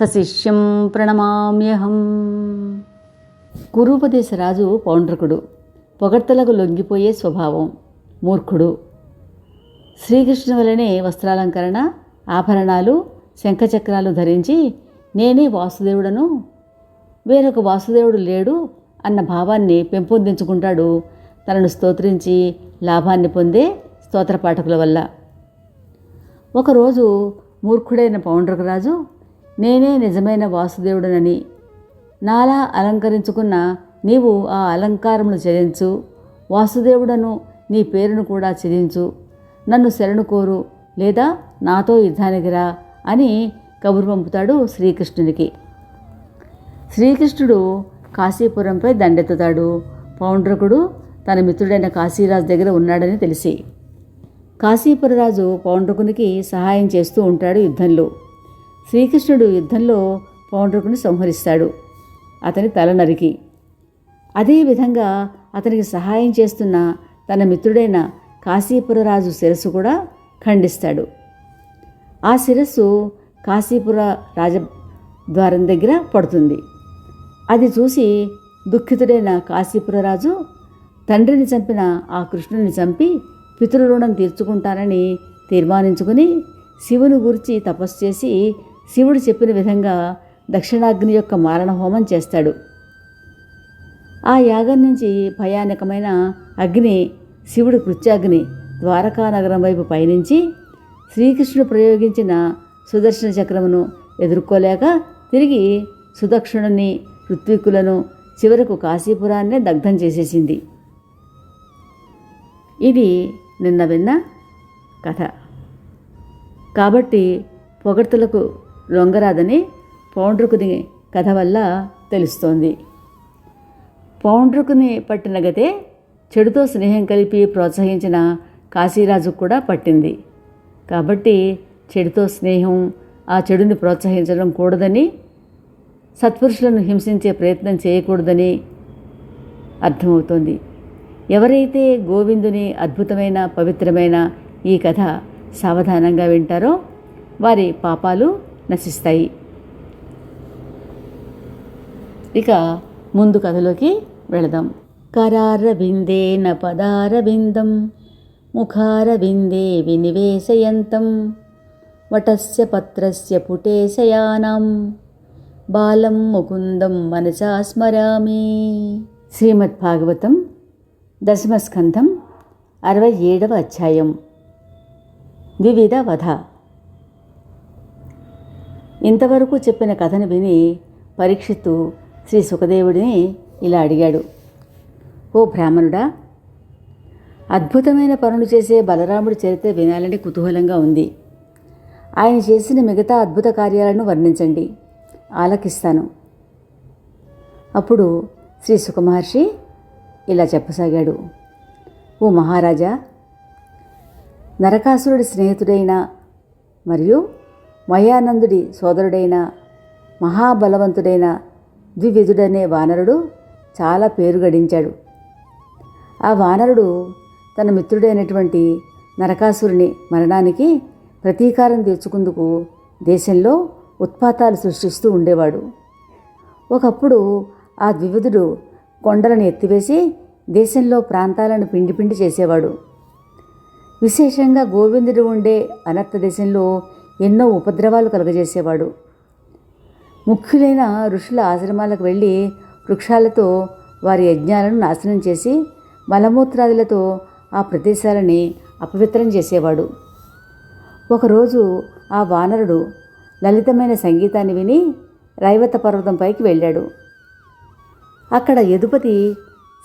సశిష్యం ప్రణమామ్యహం. గురూపదేశరాజు పౌండ్రకుడు పొగడ్తలకు లొంగిపోయే స్వభావం మూర్ఖుడు. శ్రీకృష్ణు వలనే వస్త్రాలంకరణ ఆభరణాలు శంఖచక్రాలు ధరించి నేనే వాసుదేవుడను వేరొక వాసుదేవుడు లేడు అన్న భావాన్ని పెంపొందించుకుంటాడు. తనను స్తోత్రించి లాభాన్ని పొందే స్తోత్రపాఠకుల వల్ల. ఒకరోజు మూర్ఖుడైన పౌండ్రకరాజు నేనే నిజమైన వాసుదేవుడనని. నాలా అలంకరించుకున్న నీవు ఆ అలంకారమును చెల్లించు. వాసుదేవుడను నీ పేరును కూడా చెల్లించు. నన్ను శరణు కోరు లేదా నాతో యుద్ధానికి రా అని కబురు పంపుతాడు శ్రీకృష్ణునికి. శ్రీకృష్ణుడు కాశీపురంపై దండెత్తుతాడు. పౌండ్రకుడు తన మిత్రుడైన కాశీరాజు దగ్గర ఉన్నాడని తెలిసి. కాశీపురరాజు పౌండ్రకునికి సహాయం చేస్తూ ఉంటాడు యుద్ధంలో. శ్రీకృష్ణుడు యుద్ధంలో పౌండ్రుకుని సంహరిస్తాడు. అతని తల నరికి. అదేవిధంగా అతనికి సహాయం చేస్తున్న తన మిత్రుడైన కాశీపురరాజు శిరస్సు కూడా ఖండిస్తాడు. ఆ శిరస్సు కాశీపుర రాజద్వారం దగ్గర పడుతుంది. అది చూసి దుఃఖితుడైన కాశీపురరాజు తండ్రిని చంపిన ఆ కృష్ణుని చంపి పితృరుణం తీర్చుకుంటానని తీర్మానించుకుని శివుని గురించి తపస్సు చేసి శివుడు చెప్పిన విధంగా దక్షిణాగ్ని యొక్క మారణ హోమం చేస్తాడు. ఆ యాగం నుంచి భయానకమైన అగ్ని శివుడి కృత్యాగ్ని ద్వారకా నగరం వైపు పయనించి శ్రీకృష్ణుడు ప్రయోగించిన సుదర్శన చక్రమును ఎదుర్కోలేక తిరిగి సుదక్షిణుని ఋత్వికులను చివరకు కాశీపురాన్నే దగ్ధం చేసేసింది. ఇది నిన్న విన్న కథ. కాబట్టి పొగడ్తలకు లొంగరాదని పౌండ్రుకుని కథ వల్ల తెలుస్తోంది. పౌండ్రుకుని పట్టిన గతే చెడుతో స్నేహం కలిపి ప్రోత్సహించిన కాశీరాజుకు కూడా పట్టింది. కాబట్టి చెడుతో స్నేహం ఆ చెడుని ప్రోత్సహించడం కూడదని సత్పురుషులను హింసించే ప్రయత్నం చేయకూడదని అర్థమవుతోంది. ఎవరైతే గోవిందుని అద్భుతమైన పవిత్రమైన ఈ కథ సావధానంగా వింటారో వారి పాపాలు నశిస్తాయి. ఇక ముందు కథలోకి వెళదాం. కరారవిందేన పదారవిందం ముఖారవిందే వినివేశయంతం వటస్య పత్రస్య పుటేశయానం బాలం ముకుందం మనసా స్మరామి. శ్రీమద్భాగవతం దశమస్కంధం అరవై ఏడవ అధ్యాయం. వివిధ వధ. ఇంతవరకు చెప్పిన కథను విని పరీక్షిత్తు శ్రీ సుఖదేవుడిని ఇలా అడిగాడు. ఓ బ్రాహ్మణుడా అద్భుతమైన పనులు చేసే బలరాముడి చరిత్ర వినాలని కుతూహలంగా ఉంది. ఆయన చేసిన మిగతా అద్భుత కార్యాలను వర్ణించండి. ఆలకిస్తాను. అప్పుడు శ్రీ సుఖమహర్షి ఇలా చెప్పసాగాడు. ఓ మహారాజా నరకాసురుడి స్నేహితుడైన మరియు మయానందుడి సోదరుడైన మహాబలవంతుడైన ద్వివిధుడనే వానరుడు చాలా పేరు గడించాడు. ఆ వానరుడు తన మిత్రుడైనటువంటి నరకాసురుని మరణానికి ప్రతీకారం తీర్చుకుందుకు దేశంలో ఉత్పాతాలు సృష్టిస్తూ ఉండేవాడు. ఒకప్పుడు ఆ ద్వివిధుడు కొండలను ఎత్తివేసి దేశంలో ప్రాంతాలను పిండి పిండి చేసేవాడు. విశేషంగా గోవిందుడు ఉండే అనర్థ దేశంలో ఎన్నో ఉపద్రవాలు కలుగజేసేవాడు. ముఖ్యులైన ఋషుల ఆశ్రమాలకు వెళ్ళి వృక్షాలతో వారి యజ్ఞాలను నాశనం చేసి మలమూత్రాదులతో ఆ ప్రదేశాలని అపవిత్రం చేసేవాడు. ఒకరోజు ఆ వానరుడు లలితమైన సంగీతాన్ని విని రైవత పర్వతంపైకి వెళ్ళాడు. అక్కడ యదుపతి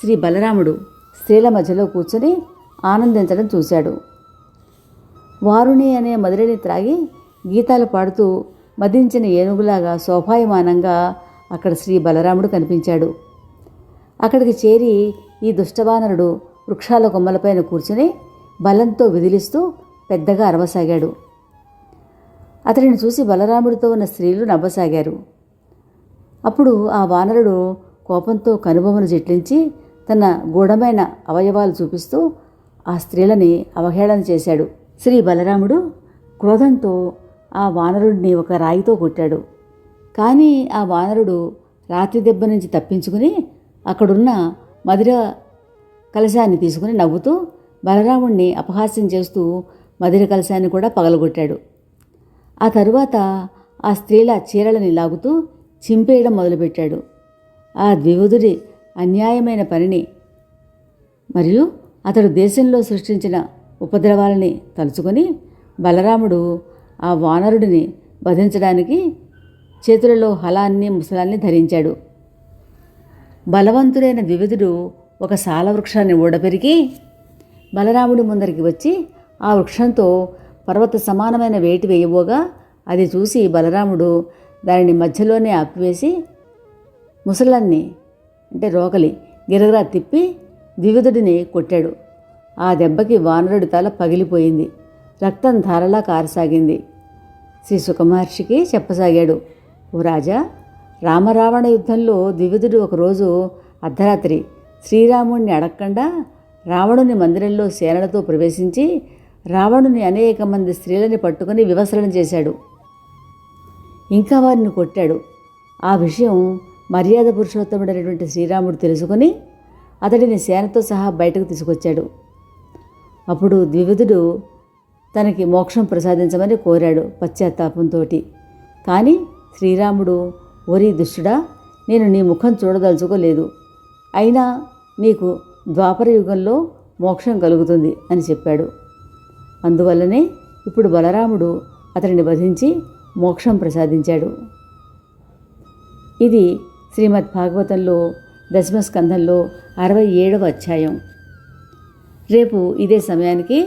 శ్రీ బలరాముడు స్త్రీల మధ్యలో కూర్చొని ఆనందించడం చూశాడు. వారుణి అనే మధురని త్రాగి గీతాలు పాడుతూ మదించిన ఏనుగులాగా శోభాయమానంగా అక్కడ శ్రీ బలరాముడు కనిపించాడు. అక్కడికి చేరి ఈ దుష్టవానరుడు వృక్షాల కొమ్మలపైన కూర్చుని బలంతో విదిలిస్తూ పెద్దగా అరవసాగాడు. అతడిని చూసి బలరాముడితో ఉన్న స్త్రీలు నవ్వసాగారు. అప్పుడు ఆ వానరుడు కోపంతో కనుబొమ్మను జట్లించి తన గూఢమైన అవయవాలు చూపిస్తూ ఆ స్త్రీలని అవహేళన చేశాడు. శ్రీ బలరాముడు క్రోధంతో ఆ వానరుడిని ఒక రాయితో కొట్టాడు. కానీ ఆ వానరుడు రాతి దెబ్బ నుంచి తప్పించుకుని అక్కడున్న మధుర కలశాన్ని తీసుకుని నవ్వుతూ బలరాముణ్ణి అపహాస్యం చేస్తూ మధుర కలశాన్ని కూడా పగలగొట్టాడు. ఆ తరువాత ఆ స్త్రీల చీరలని లాగుతూ చింపేయడం మొదలుపెట్టాడు. ఆ ద్వివుదుడి అన్యాయమైన పనిని మరియు అతడు దేశంలో సృష్టించిన ఉపద్రవాలని తలుచుకొని బలరాముడు ఆ వానరుడిని వధించడానికి చేతులలో హలాన్ని ముసలాన్ని ధరించాడు. బలవంతుడైన వివిధుడు ఒక సాల వృక్షాన్ని ఊడపెరిగి బలరాముడి ముందరికి వచ్చి ఆ వృక్షంతో పర్వత సమానమైన వేటి వేయబోగా అది చూసి బలరాముడు దానిని మధ్యలోనే ఆపివేసి ముసలాన్ని అంటే రోకలి గిరగరా తిప్పి వివిధుడిని కొట్టాడు. ఆ దెబ్బకి వానరుడి తల పగిలిపోయింది. రక్తం ధారలా కారసాగింది. శ్రీ సుఖమహర్షికి చెప్పసాగాడు. ఓ రాజా రామరావణ యుద్ధంలో ద్వివిధుడు ఒకరోజు అర్ధరాత్రి శ్రీరాముణ్ణి అడగకుండా రావణుని మందిరంలో సేనలతో ప్రవేశించి రావణుని అనేక మంది స్త్రీలని పట్టుకుని వివసనం చేశాడు. ఇంకా వారిని కొట్టాడు. ఆ విషయం మర్యాద పురుషోత్తముడైనటువంటి శ్రీరాముడు తెలుసుకొని అతడిని సేనతో సహా బయటకు తీసుకొచ్చాడు. అప్పుడు ద్వివిధుడు తనకి మోక్షం ప్రసాదించమని కోరాడు పశ్చాత్తాపంతో కానీ శ్రీరాముడు ఓరి దుష్టుడా నేను నీ ముఖం చూడదలుచుకోలేదు. అయినా నీకు ద్వాపర యుగంలో మోక్షం కలుగుతుంది అని చెప్పాడు. అందువల్లనే ఇప్పుడు బలరాముడు అతడిని వధించి మోక్షం ప్రసాదించాడు. ఇది శ్రీమద్ భాగవతంలో దశమస్కంధంలో అరవై ఏడవ అధ్యాయం. రేపు ఇదే సమయానికి